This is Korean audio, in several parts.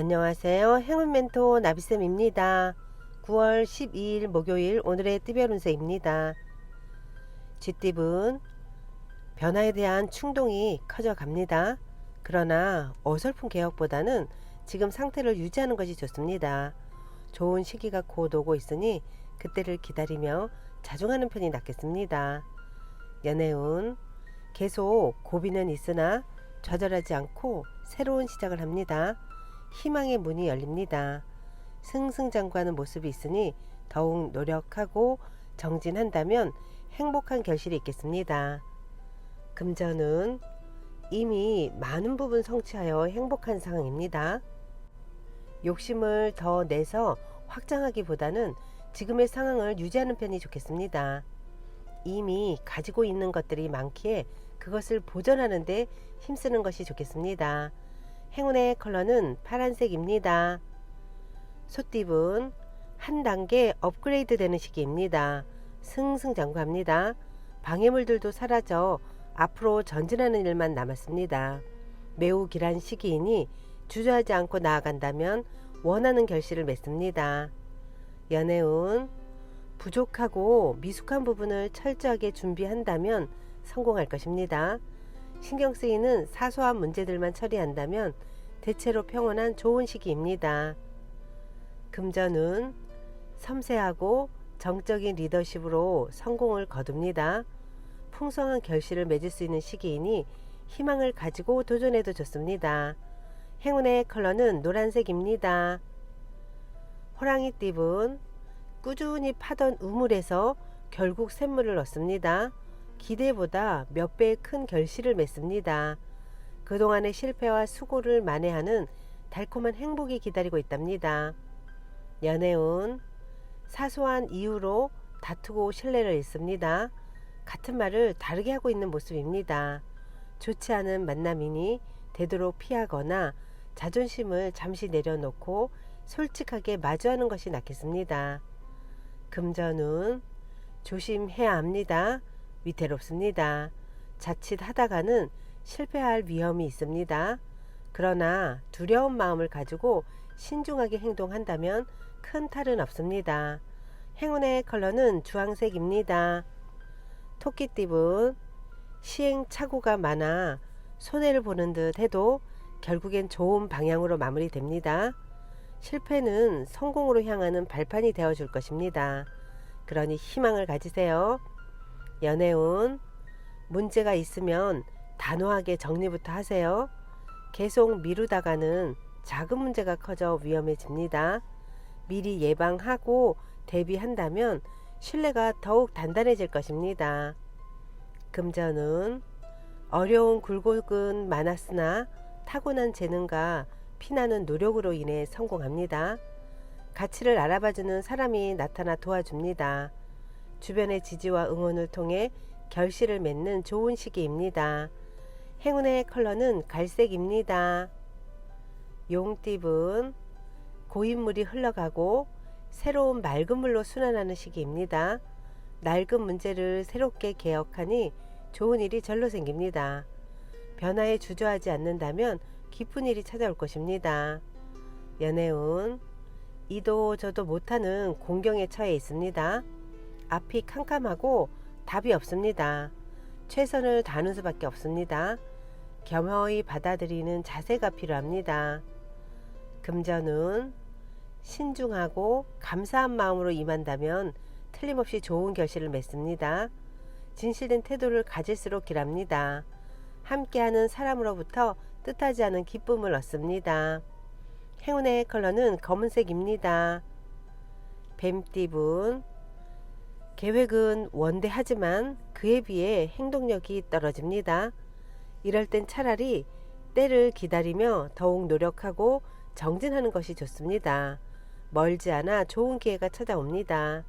안녕하세요. 행운 멘토 나비쌤입니다. 9월 12일 목요일 오늘의 띠별 운세입니다. 쥐띠분 변화에 대한 충동이 커져 갑니다. 그러나 어설픈 개혁보다는 지금 상태를 유지하는 것이 좋습니다. 좋은 시기가 곧 오고 있으니 그때를 기다리며 자중하는 편이 낫겠습니다. 연애운 계속 고비는 있으나 좌절하지 않고 새로운 시작을 합니다. 희망의 문이 열립니다. 승승장구하는 모습이 있으니 더욱 노력하고 정진한다면 행복한 결실이 있겠습니다. 금전은 이미 많은 부분 성취하여 행복한 상황입니다. 욕심을 더 내서 확장하기보다는 지금의 상황을 유지하는 편이 좋겠습니다. 이미 가지고 있는 것들이 많기에 그것을 보존하는 데 힘쓰는 것이 좋겠습니다. 행운의 컬러는 파란색입니다. 소띠분 한 단계 업그레이드 되는 시기입니다. 승승장구합니다. 방해물들도 사라져 앞으로 전진하는 일만 남았습니다. 매우 길한 시기이니 주저하지 않고 나아간다면 원하는 결실을 맺습니다. 연애운 부족하고 미숙한 부분을 철저하게 준비한다면 성공할 것입니다. 신경 쓰이는 사소한 문제들만 처리한다면 대체로 평온한 좋은 시기입니다. 금전은 섬세하고 정적인 리더십으로 성공을 거둡니다. 풍성한 결실을 맺을 수 있는 시기이니 희망을 가지고 도전해도 좋습니다. 행운의 컬러는 노란색입니다. 호랑이 띠분 꾸준히 파던 우물에서 결국 샘물을 얻습니다. 기대보다 몇 배의 큰 결실을 맺습니다. 그동안의 실패와 수고를 만회하는 달콤한 행복이 기다리고 있답니다. 연애운 사소한 이유로 다투고 신뢰를 잃습니다. 같은 말을 다르게 하고 있는 모습입니다. 좋지 않은 만남이니 되도록 피하거나 자존심을 잠시 내려놓고 솔직하게 마주하는 것이 낫겠습니다. 금전운 조심해야 합니다. 위태롭습니다. 자칫 하다가는 실패할 위험이 있습니다. 그러나 두려운 마음을 가지고 신중하게 행동한다면 큰 탈은 없습니다. 행운의 컬러는 주황색입니다. 토끼띠분 시행착오가 많아 손해를 보는 듯 해도 결국엔 좋은 방향으로 마무리됩니다. 실패는 성공으로 향하는 발판이 되어줄 것입니다. 그러니 희망을 가지세요. 연애운 문제가 있으면 단호하게 정리부터 하세요. 계속 미루다가는 작은 문제가 커져 위험해집니다. 미리 예방하고 대비한다면 신뢰가 더욱 단단해질 것입니다. 금전은 어려운 굴곡은 많았으나 타고난 재능과 피나는 노력으로 인해 성공합니다. 가치를 알아봐주는 사람이 나타나 도와줍니다. 주변의 지지와 응원을 통해 결실을 맺는 좋은 시기입니다. 행운의 컬러는 갈색입니다. 용띠분 고인물이 흘러가고 새로운 맑은 물로 순환하는 시기입니다. 낡은 문제를 새롭게 개혁하니 좋은 일이 절로 생깁니다. 변화에 주저하지 않는다면 기쁜 일이 찾아올 것입니다. 연애운 이도 저도 못하는 공경에 처해 있습니다. 앞이 캄캄하고 답이 없습니다. 최선을 다하는 수밖에 없습니다. 겸허히 받아들이는 자세가 필요합니다. 금전은 신중하고 감사한 마음으로 임한다면 틀림없이 좋은 결실을 맺습니다. 진실된 태도를 가질수록 길합니다. 함께하는 사람으로부터 뜻하지 않은 기쁨을 얻습니다. 행운의 컬러는 검은색입니다. 뱀띠분 계획은 원대하지만 그에 비해 행동력이 떨어집니다. 이럴 땐 차라리 때를 기다리며 더욱 노력하고 정진하는 것이 좋습니다. 멀지 않아 좋은 기회가 찾아옵니다.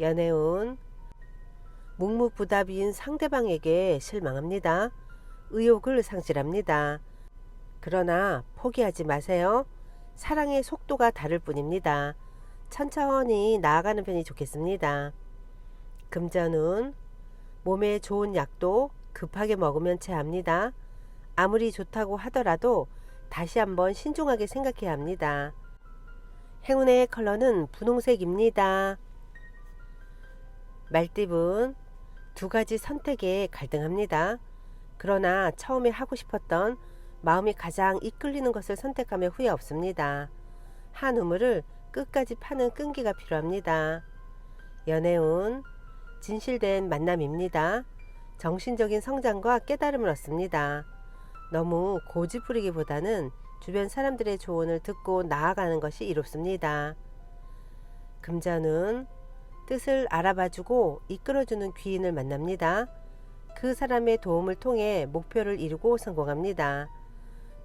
연애운 묵묵부답인 상대방에게 실망합니다. 의욕을 상실합니다. 그러나 포기하지 마세요. 사랑의 속도가 다를 뿐입니다. 천천히 나아가는 편이 좋겠습니다. 금전운 몸에 좋은 약도 급하게 먹으면 체합니다. 아무리 좋다고 하더라도 다시 한번 신중하게 생각해야 합니다. 행운의 컬러는 분홍색입니다. 말띠분 두 가지 선택에 갈등합니다. 그러나 처음에 하고 싶었던 마음이 가장 이끌리는 것을 선택하면 후회 없습니다. 한 우물을 끝까지 파는 끈기가 필요합니다. 연애운 진실된 만남입니다. 정신적인 성장과 깨달음을 얻습니다. 너무 고집부리기보다는 주변 사람들의 조언을 듣고 나아가는 것이 이롭습니다. 금전은 뜻을 알아봐주고 이끌어주는 귀인을 만납니다. 그 사람의 도움을 통해 목표를 이루고 성공합니다.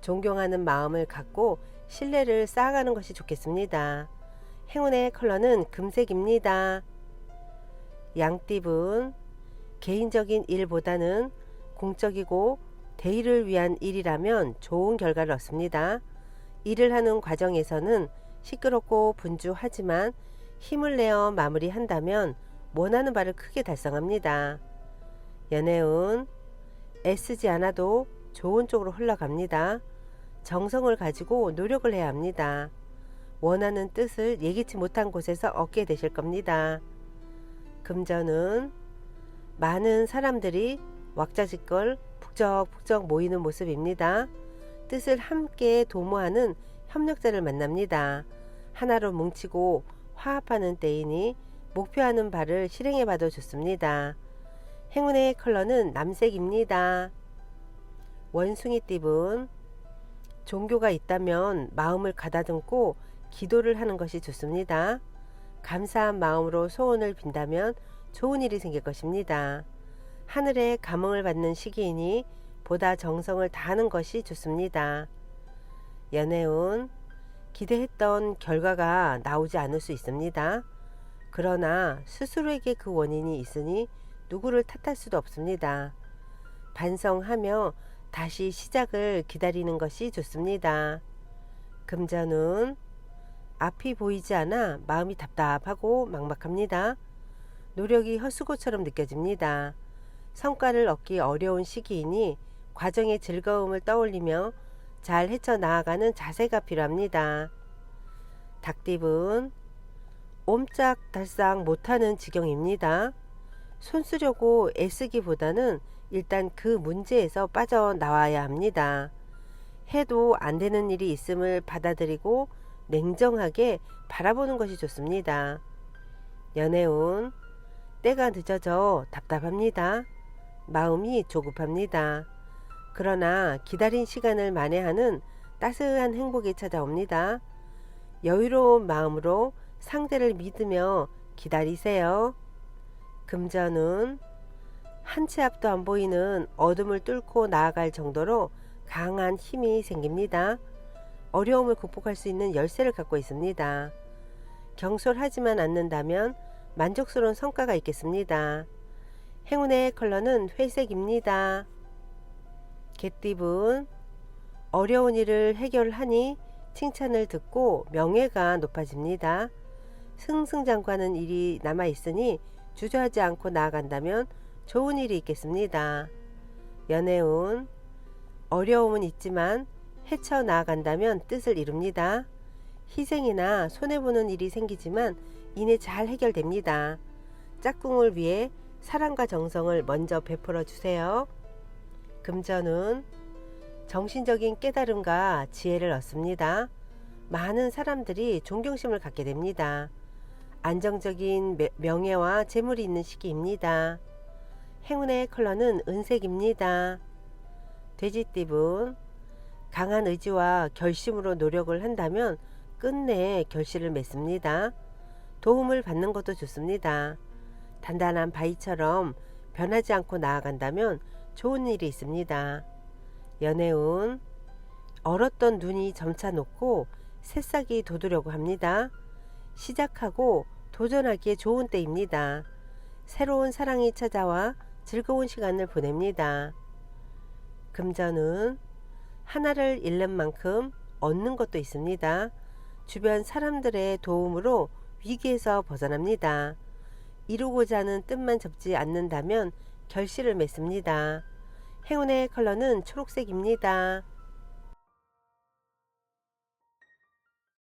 존경하는 마음을 갖고 신뢰를 쌓아가는 것이 좋겠습니다. 행운의 컬러는 금색입니다. 양띠분 개인적인 일보다는 공적이고 대의를 위한 일이라면 좋은 결과를 얻습니다. 일을 하는 과정에서는 시끄럽고 분주하지만 힘을 내어 마무리한다면 원하는 바를 크게 달성합니다. 연애운 애쓰지 않아도 좋은 쪽으로 흘러갑니다. 정성을 가지고 노력을 해야 합니다. 원하는 뜻을 예기치 못한 곳에서 얻게 되실 겁니다. 금전은 많은 사람들이 왁자지껄 북적북적 모이는 모습입니다. 뜻을 함께 도모하는 협력자를 만납니다. 하나로 뭉치고 화합하는 때이니 목표하는 바를 실행해 봐도 좋습니다. 행운의 컬러는 남색입니다. 원숭이 띠분 종교가 있다면 마음을 가다듬고 기도를 하는 것이 좋습니다. 감사한 마음으로 소원을 빈다면 좋은 일이 생길 것입니다. 하늘의 감흥을 받는 시기이니 보다 정성을 다하는 것이 좋습니다. 연애운 기대했던 결과가 나오지 않을 수 있습니다. 그러나 스스로에게 그 원인이 있으니 누구를 탓할 수도 없습니다. 반성하며 다시 시작을 기다리는 것이 좋습니다. 금전운 앞이 보이지 않아 마음이 답답하고 막막합니다. 노력이 헛수고처럼 느껴집니다. 성과를 얻기 어려운 시기이니 과정의 즐거움을 떠올리며 잘 헤쳐나아가는 자세가 필요합니다. 닭띠분 옴짝달싹 못하는 지경입니다. 손쓰려고 애쓰기보다는 일단 그 문제에서 빠져나와야 합니다. 해도 안 되는 일이 있음을 받아들이고 냉정하게 바라보는 것이 좋습니다. 연애운 때가 늦어져 답답합니다. 마음이 조급합니다. 그러나 기다린 시간을 만회하는 따스한 행복이 찾아옵니다. 여유로운 마음으로 상대를 믿으며 기다리세요. 금전은 한 치 앞도 안 보이는 어둠을 뚫고 나아갈 정도로 강한 힘이 생깁니다. 어려움을 극복할 수 있는 열쇠를 갖고 있습니다. 경솔하지만 않는다면 만족스러운 성과가 있겠습니다. 행운의 컬러는 회색입니다. 개띠분 어려운 일을 해결하니 칭찬을 듣고 명예가 높아집니다. 승승장구하는 일이 남아 있으니 주저하지 않고 나아간다면 좋은 일이 있겠습니다. 연애운 어려움은 있지만 헤쳐 나아간다면 뜻을 이룹니다. 희생이나 손해보는 일이 생기지만 이내 잘 해결됩니다. 짝꿍을 위해 사랑과 정성을 먼저 베풀어 주세요. 금전은 정신적인 깨달음과 지혜를 얻습니다. 많은 사람들이 존경심을 갖게 됩니다. 안정적인 명예와 재물이 있는 시기입니다. 행운의 컬러는 은색입니다. 돼지띠분 강한 의지와 결심으로 노력을 한다면 끝내 결실을 맺습니다. 도움을 받는 것도 좋습니다. 단단한 바위처럼 변하지 않고 나아간다면 좋은 일이 있습니다. 연애운 얼었던 눈이 점차 녹고 새싹이 돋으려고 합니다. 시작하고 도전하기에 좋은 때입니다. 새로운 사랑이 찾아와 즐거운 시간을 보냅니다. 금전은 하나를 잃는 만큼 얻는 것도 있습니다. 주변 사람들의 도움으로 위기에서 벗어납니다. 이루고자 하는 뜻만 접지 않는다면 결실을 맺습니다. 행운의 컬러는 초록색입니다.